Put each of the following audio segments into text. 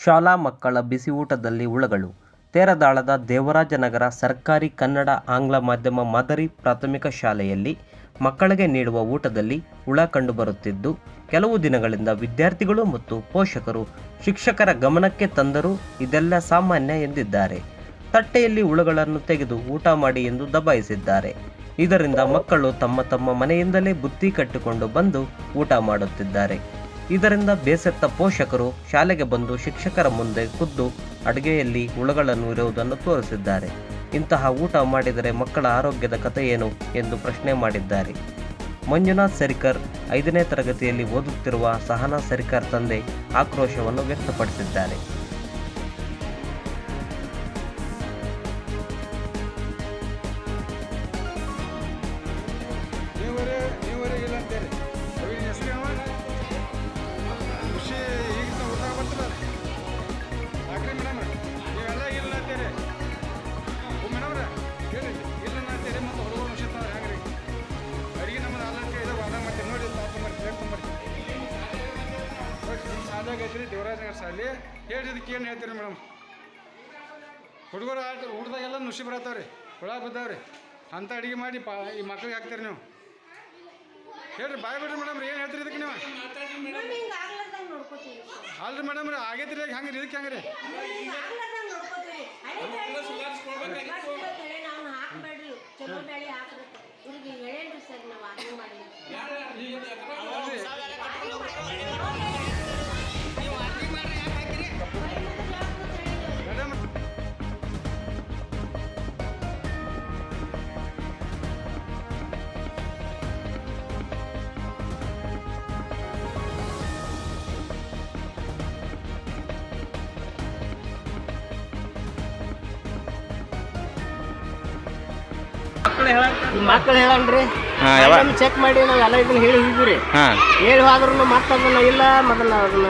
ಶಾಲಾ ಮಕ್ಕಳ ಬಿಸಿಯೂಟದಲ್ಲಿ ಹುಳಗಳು ತೇರದಾಳದ ದೇವರಾಜನಗರ ಸರ್ಕಾರಿ ಕನ್ನಡ ಆಂಗ್ಲ ಮಾಧ್ಯಮ ಮಾದರಿ ಪ್ರಾಥಮಿಕ ಶಾಲೆಯಲ್ಲಿ ಮಕ್ಕಳಿಗೆ ನೀಡುವ ಊಟದಲ್ಲಿ ಹುಳ ಕಂಡುಬರುತ್ತಿದ್ದು, ಕೆಲವು ದಿನಗಳಿಂದ ವಿದ್ಯಾರ್ಥಿಗಳು ಮತ್ತು ಪೋಷಕರು ಶಿಕ್ಷಕರ ಗಮನಕ್ಕೆ ತಂದರೂ ಇದೆಲ್ಲ ಸಾಮಾನ್ಯ ಎಂದಿದ್ದಾರೆ. ತಟ್ಟೆಯಲ್ಲಿ ಹುಳುಗಳನ್ನು ತೆಗೆದು ಊಟ ಮಾಡಿ ಎಂದು ದಬಾಯಿಸಿದ್ದಾರೆ. ಇದರಿಂದ ಮಕ್ಕಳು ತಮ್ಮ ತಮ್ಮ ಮನೆಯಿಂದಲೇ ಬುತ್ತಿ ಕಟ್ಟಿಕೊಂಡು ಬಂದು ಊಟ ಮಾಡುತ್ತಿದ್ದಾರೆ. ಇದರಿಂದ ಬೇಸತ್ತ ಪೋಷಕರು ಶಾಲೆಗೆ ಬಂದು ಶಿಕ್ಷಕರ ಮುಂದೆ ಖುದ್ದು ಅಡುಗೆಯಲ್ಲಿ ಹುಳುಗಳನ್ನು ಇರುವುದನ್ನು ತೋರಿಸಿದ್ದಾರೆ. ಇಂತಹ ಊಟ ಮಾಡಿದರೆ ಮಕ್ಕಳ ಆರೋಗ್ಯದ ಕಥೆ ಏನು ಎಂದು ಪ್ರಶ್ನೆ ಮಾಡಿದ್ದಾರೆ. ಮಂಜುನಾಥ್ ಸರಿಕರ್ ಐದನೇ ತರಗತಿಯಲ್ಲಿ ಓದುತ್ತಿರುವ ಸಹನಾ ಸರಿಕರ್ ತಂದೆ ಆಕ್ರೋಶವನ್ನು ವ್ಯಕ್ತಪಡಿಸಿದ್ದಾರೆ. ಹೇಳಿದಕ್ಕೆ ಶಾಲೆ ಹೇಳಿ ಇದಕ್ಕೆ ಏನು ಹೇಳ್ತೀರಿ ಮೇಡಮ್? ಹುಡುಗರು ಆಟ ಊಟದಾಗೆಲ್ಲ ನುಸಿ ಬರತ್ತಾವ್ರಿ ಹುಳ ಬಿದ್ದಾವ್ರಿ. ಅಂಥ ಅಡುಗೆ ಮಾಡಿ ಪಾ ಈ ಮಕ್ಳಿಗೆ ಹಾಕ್ತೀರಿ ನೀವು. ಹೇಳ್ರಿ ಬಾಯ್ ಬಿಡ್ರಿ ಮೇಡಮ್ ಏನು ಹೇಳ್ತೀರಿ ಇದಕ್ಕೆ ನೀವು. ಅಲ್ರಿ ಮೇಡಮ್ ರೀ ಆಗೈತ್ರಿ ರೀ ಹಂಗೆ ಇದಕ್ಕೆ ಹಂಗೆ ರೀ ಚಲೋ ಬೆಳೆ ನೋಡ್ಕೊತೀವಿ. ಮಕ್ಕಳು ಹೇಳನ್ರಿ ಹಾಂ ಯಾವ ಚೆಕ್ ಮಾಡಿ ನಾವು ಎಲ್ಲ ಇದನ್ನ ಹೇಳಿ ಹೋಗಿದ್ರಿ ಹಾಂ. ಹೇಳಿ ಹೋದ್ರೂ ಮತ್ತೆ ಅದನ್ನ ಇಲ್ಲ ಮೊದಲ ಅದನ್ನ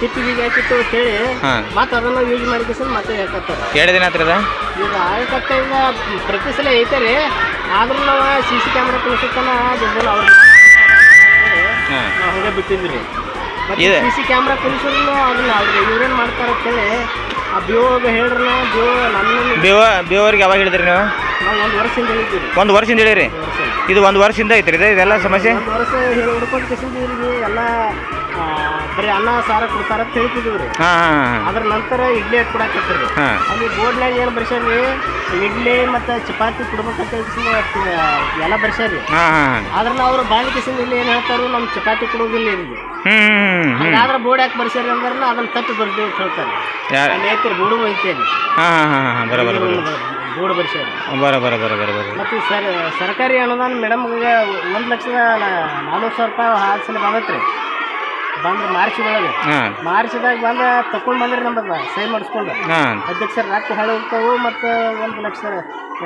ತಿಪ್ಪಿಗೆ ಹಾಕಿತ್ತು ಅಂತ ಹೇಳಿ ಹಾಂ. ಮತ್ತೆ ಅದನ್ನ ಯೂಸ್ ಮಾಡಿಕಿಸ್ ಮತ್ತೆ ಯಾಕತ್ತಾರ ಎರಡು ದಿನ ಹತ್ರದ ಈಗ ಆಗಕತ್ತ ಈಗ ಪ್ರತಿ ಸಲ ಐತರಿ. ಆದ್ರೂ ನಾವು ಸಿ ಸಿ ಕ್ಯಾಮ್ರಾ ಕುಣಿಸುತ್ತಾನ ಜನ ಅವ್ರ ಹಾಂ. ನಾವು ಹಂಗೆ ಬಿಟ್ಟಿದ್ರಿ. ಮತ್ತೆ ಇದೆ. ಸಿ ಸಿ ಕ್ಯಾಮ್ರಾ ತೋರಿಸಿದ್ರು ಅದನ್ನ ಅವ್ರಿಗೆ ಇವ್ರೇನು ಮಾಡ್ತಾರ ಅಂತೇಳಿ ಆ ಬಿಒಗೆ ಹೇಳ್ರಿ ನಾವು ನಮ್ಮ ನನ್ನ ಬೇವ ಬೇವರಿಗೆ ಯಾವಾಗ ಹೇಳಿದ್ರಿ ನೀವು? ನಾವು ಒಂದು ವರ್ಷದಿಂದ ಹೇಳಿದ್ದೀವಿ ಒಂದು ವರ್ಷದಿಂದ ಹೇಳಿರಿ? ಇದು ಒಂದು ವರ್ಷದಿಂದ ಐತ್ರಿ ಇದೆ ಇದೆಲ್ಲ ಸಮಸ್ಯೆ? ಒಂದು ವರ್ಷ ಹೇಳಿ ಹುಡ್ಕೊಂಡು ಕಿಸಿಂದ ಇವ್ರಿಗೆ ಎಲ್ಲ ಆ, ಬರೀ ಅನ್ನ ಸಾರ ಕೊಡ್ತಾರ ಅಂತ ಹೇಳ್ತಿದ್ವಿ ರೀ. ಹಾಂ ಹಾಂ ಹಾಂ. ಅದ್ರ ನಂತರ ಇಡ್ಲಿ ಹಾಕಿ ಕೊಡಾಕತ್ರಿ ಹಾಂ. ಅಲ್ಲಿ ಬೋರ್ಡ್ನಾಗ ಏನು ಬರ್ಸ್ಯಾರಿ ಇಡ್ಲಿ ಮತ್ತು ಚಪಾತಿ ಕೊಡ್ಬೇಕಂತ ಕಿಸಿಂದ ಎಲ್ಲ ಬರ್ಸ್ಯಾರಿ ಹಾಂ ಹಾಂ ಆದ್ರೆ ಅವ್ರು ಬಾಯಿ ಕಿಸಿಂದ ಇಲ್ಲಿ ಏನು ಹೇಳ್ತಾರೋ ನಮ್ಮ ಚಪಾತಿ ಕೊಡೋದಿಲ್ಲ ಇಲ್ಲಿ. ಹ್ಞೂ ಹ್ಞೂ ಹ್ಞೂ ಹಂಗಾದ್ರೆ ಬೋರ್ಡ್ ಯಾಕೆ ಬರ್ಸ್ಯಾರಿ ಅಂದ್ರೆ ಅದನ್ನ ತಪ್ಪಿ ಬರ್ತೀವಿ ಅಂತ ಹೇಳ್ತಾರೆ. ಅಲ್ಲಿ ಐತಿ ಬೋರ್ಡು ಐತಿ ಅಲ್ಲಿ. ಹಾಂ ಹಾಂ ಹಾಂ ಹಾಂ ಬರ ಬರ ಬರ. ಬೋರ್ಡ್ ಬರ್ಸ್ಯಾರ ಬರ ಬರ ಬರ ಬರ ಬರ. ಮತ್ತು ಸರ್ ಸರ್ಕಾರಿ ಅನುದಾನ ಮೇಡಮ್ಗೆ ಒಂದು ಲಕ್ಷದ ನಾ- ನಾನ್ನೂರು ಸಾವಿರ ರೂಪಾಯಿ ಹಾಲು ಸಲ ಬಂದೈತೆ ರೀ ಬಂದ್ರೆ ಮಾರ್ಚ್ ಒಳಗೆ ಮಾರ್ಚ್ದಾಗ ಬಂದ ತಗೊಂಡು ಬಂದ್ರಿ ನಮ್ಮದು ಸಹಿ ಮಾಡಿಸ್ಕೊಂಡು. ಅಧ್ಯಕ್ಷ ಅಧ್ಯಕ್ಷರ ರೊಕ್ಕ ಹಳೆ ಹೋಗ್ತಾವು ಮತ್ತು ಒಂದು ಲಕ್ಷ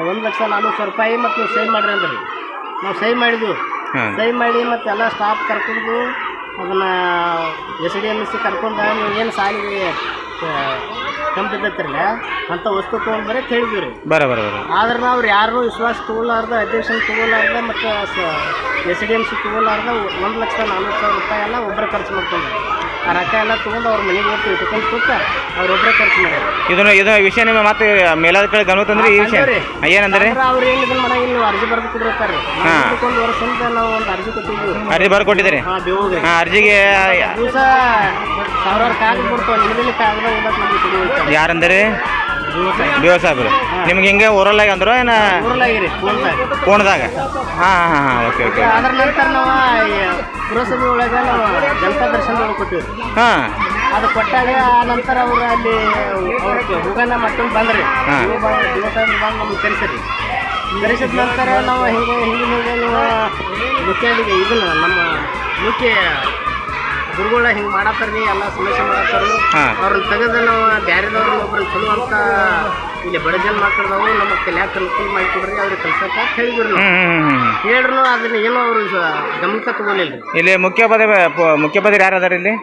ಒಂದು ಲಕ್ಷ ನಾಲ್ಕು ಸಾವಿರ ರೂಪಾಯಿ ಮತ್ತು ನೀವು ಸೈ ಮಾಡ್ರಿ ಅಂದ್ರಿ. ನಾವು ಸಹಿ ಮಾಡಿದ್ವಿ. ಸೈ ಮಾಡಿ ಮತ್ತು ಎಲ್ಲ ಸ್ಟಾಫ್ ಕರ್ಕೊಂಡು ಅದನ್ನು S D M S C ಕರ್ಕೊಂಡು ನೀವು ಏನು ಸಾಲಿಗೆ ಕಂಪಿದ್ದತ್ತಿರಲ್ಲ ಅಂತ ವಸ್ತು ತೊಗೊಂಡು ಬರೀ ಹೇಳಿದ್ವಿ ರೀ ಬರ ಬರ ಬರ. ಆದ್ರೆ ನಾವು ಯಾರು ವಿಶ್ವಾಸ ತಗೊಳ್ಳಾರ್ದ ಅಧ್ಯಕ್ಷನ ತಗೊಳ್ಳಾರ್ದ ಮತ್ತು ಎಸ್ ಡಿ ಎಂ ಸಿ ತಗೊಳ್ಳಾರ್ದ ಒಂದು ಲಕ್ಷದ ನಾಲ್ಕು ಸಾವಿರ ರೂಪಾಯಿ ಎಲ್ಲ ಒಬ್ಬರೇ ಖರ್ಚು ಮಾಡ್ಕೊಂಡು ಆ ರೊಕ್ಕ ಎಲ್ಲ ತೊಗೊಂಡು ಅವ್ರ ಮನೆಗೆ ಹೋಗ್ತೀವಿ ಇಟ್ಕೊಂಡು ಕೂತ ಅವ್ರೊಬ್ಬರೇ ಖರ್ಚು ಮಾಡ್ಯಾರ ಇದನ್ನ ಇದು ವಿಷಯ ನಿಮ್ಮ ಮತ್ತೆ ಮೇಲಾಧಿಕಾರಿ ಗಮನ ತಂದ್ರೆ ಈ ವಿಷಯ. ಏನಂದ್ರೆ? ಅಂದ್ರೆ ಅವ್ರು ಏನು ಇದನ್ನ ಮಾಡಂಗಿಲ್ಲ ನೀವು ಅರ್ಜಿ ಬರೆದು ಒಂದು ವರ್ಷ ಹಿಂದೆ ನಾವು ಒಂದು ಅರ್ಜಿ ಕೊಟ್ಟಿದ್ವಿ. ಅರ್ಜಿ ಬರ್ಕೊಟ್ಟಿದ್ದೀರಿ ಹಾಂ ಬೇವಿಗೆ ಹಾಂ ಅರ್ಜಿಗೆ ದಿವಸ ಸಾವಿರಾರು ಕಾಗದ ಕೊಡ್ತಾವೆ ನಿಮ್ಮಲ್ಲಿ ಕಾಗದ ಓದಕ್ಕೆ ನಮಗೆ ಯಾರಂದ್ರೆ? ಸಾಹೇಬ್ರು ನಿಮ್ಗೆ ಹಿಂಗೆ ಊರಲ್ಲಾಗ ಅಂದ್ರೆ ಏನ? ಕೋಣದಾಗ ಹಾಂ ಹಾಂ ಹಾಂ ಓಕೆ ಓಕೆ. ಅದ್ರ ನಂತರ ನಾವು ಪುರಸಭೆ ಒಳಗೆ ನಾವು ಜನತಾ ದರ್ಶನ ಕೊಟ್ಟಿವಿ ಹಾಂ. ಅದು ಕೊಟ್ಟಾಗ ಆ ನಂತರ ಅವರು ಅಲ್ಲಿ ಅವ್ರ ಹುಗನ ಮತ್ತೊಂದು ಬಂದ್ರಿ. ಬಂದು ನಮ್ಗೆ ಕರೆಸಿರಿ. ಕರೆಸಿದ ನಂತರ ನಾವು ಹಿಂಗೆ ಹಿಂಗೆ ಹಿಂಗೆ ಮುಖ್ಯ ಇದನ್ನ ನಮ್ಮ ಮುಖ್ಯ ಗುರುಗಳ ಹಿಂಗೆ ಮಾಡತ್ತಾರ್ರಿ ಎಲ್ಲ ಸಮಸ್ಯೆ ಮಾಡತ್ತಾರ. ಅವ್ರನ್ನ ತೆಗೆದು ನಾವು ಬ್ಯಾರೆದವ್ರನ್ನ ಒಬ್ರನ್ನ ಚಲೋ ಅಂತ ಇಲ್ಲಿ ಬಡ ಜನ ಮಾತಾಡ್ದವು ನಮ್ಮ ಕಲ್ಯಾಕ ಅನುಕೂಲ ಮಾಡಿಕೊಡ್ರಿ ಅವ್ರಿಗೆ ಕಲ್ಸಕ್ಕೆ ಅಂತ ಹೇಳಿದ್ರು ಹೇಳ್ರು ಅದನ್ನ ಏನೋ ಅವರು ಗಮನಕ್ಕೆ ತಗೊಂಡಿಲ್ಲ ಇಲ್ಲಿ ಮುಖ್ಯ ಪದವಿ ಮುಖ್ಯ ಪದವಿ ಯಾರು ಅದಾರ ಇಲ್ಲಿ?